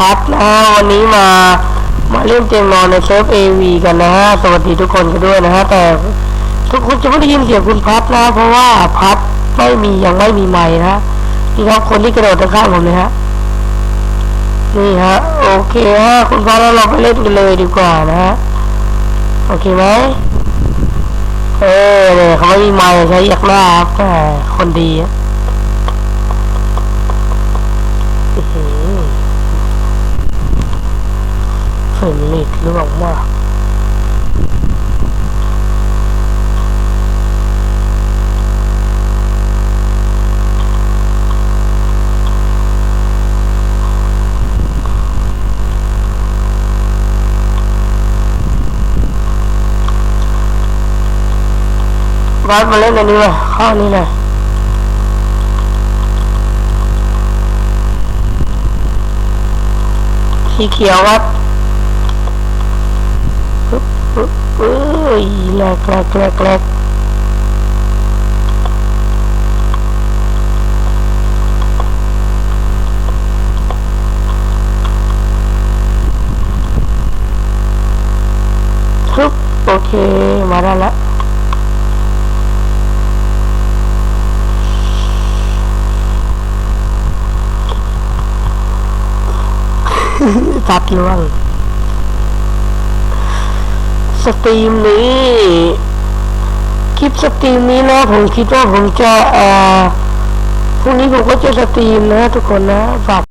พัดนะฮะวันนี้มามาเล่นเตียงนอนในเซิร์ฟเอวีกันนะฮะสวัสดีทุกคนกันด้วยนะฮะแต่ทุกคนจะไม่ได้ยินเสียงคุณพัดนะเพราะว่าพัดไม่มียังไม่มีไม้นะนี่ครับคนที่กระโดดข้างผมเลยฮะนี่ฮะโอเคฮะคุณพัดแล้วเราไปเล่นกันเลยดีกว่านะฮะโอเคไหมเออเนี่ยเขาไม่มีไม้ใช้ยักหน้าครับแต่คนดี เฟรมเรทร่วงมากบาสมาเล่นอันนี้เลยข้าอันนี้เลยสีเขียวครับ เอ้ยแหลกแหลกแหลกแหลกปึ๊บโอเค มาได้แล้วตัดล่วง สตรีมนี้ คลิปสตรีมนี้นะผมคิดว่าผมจะเอ่อพรุ่งนี้ผมก็จะสตรีมนะทุกคนนะฝาก